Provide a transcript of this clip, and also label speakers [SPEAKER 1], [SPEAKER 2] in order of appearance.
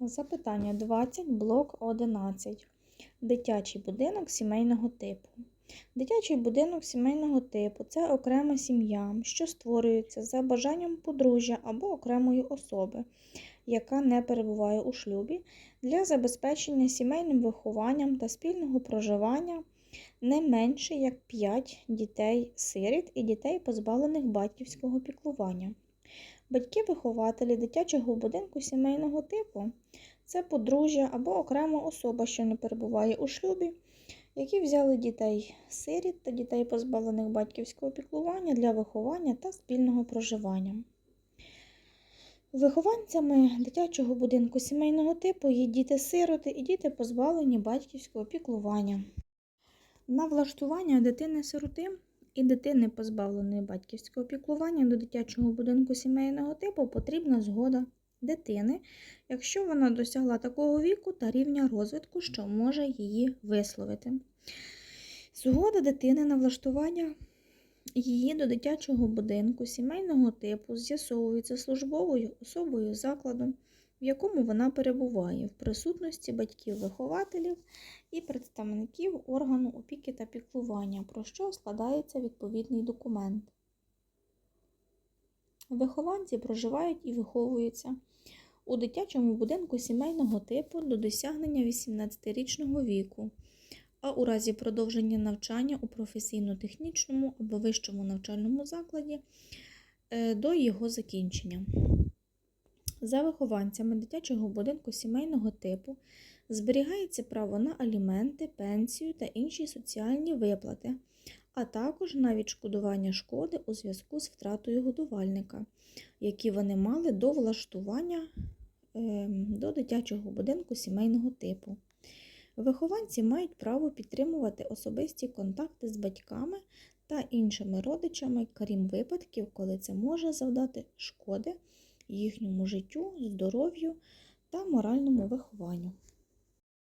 [SPEAKER 1] Запитання 20, блок 11. Дитячий будинок сімейного типу. Дитячий будинок сімейного типу це окрема сім'я, що створюється за бажанням подружжя або окремої особи, яка не перебуває у шлюбі, для забезпечення сімейним вихованням та спільного проживання не менше як 5 дітей-сиріт і дітей, позбавлених батьківського піклування. Батьки-вихователі дитячого будинку сімейного типу це подружжя або окрема особа, що не перебуває у шлюбі, які взяли дітей-сиріт та дітей, позбавлених батьківського піклування для виховання та спільного проживання. Вихованцями дитячого будинку сімейного типу є діти-сироти і діти, позбавлені батьківського піклування. На влаштування дитини-сироти і дитини, позбавленої батьківського піклування до дитячого будинку сімейного типу потрібна згода дитини, якщо вона досягла такого віку та рівня розвитку, що може її висловити. Згода дитини на влаштування її до дитячого будинку сімейного типу з'ясовується службовою особою закладу, в якому вона перебуває, в присутності батьків-вихователів і представників органу опіки та піклування, про що складається відповідний документ. Вихованці проживають і виховуються у дитячому будинку сімейного типу до досягнення 18-річного віку, а у разі продовження навчання у професійно-технічному або вищому навчальному закладі е, до його закінчення. За вихованцями дитячого будинку сімейного типу зберігається право на аліменти, пенсію та інші соціальні виплати, а також на відшкодування шкоди у зв'язку з втратою годувальника, які вони мали до влаштування е, до дитячого будинку сімейного типу. Вихованці мають право підтримувати особисті контакти з батьками та іншими родичами, крім випадків, коли це може завдати шкоди їхньому життю, здоров'ю та моральному вихованню.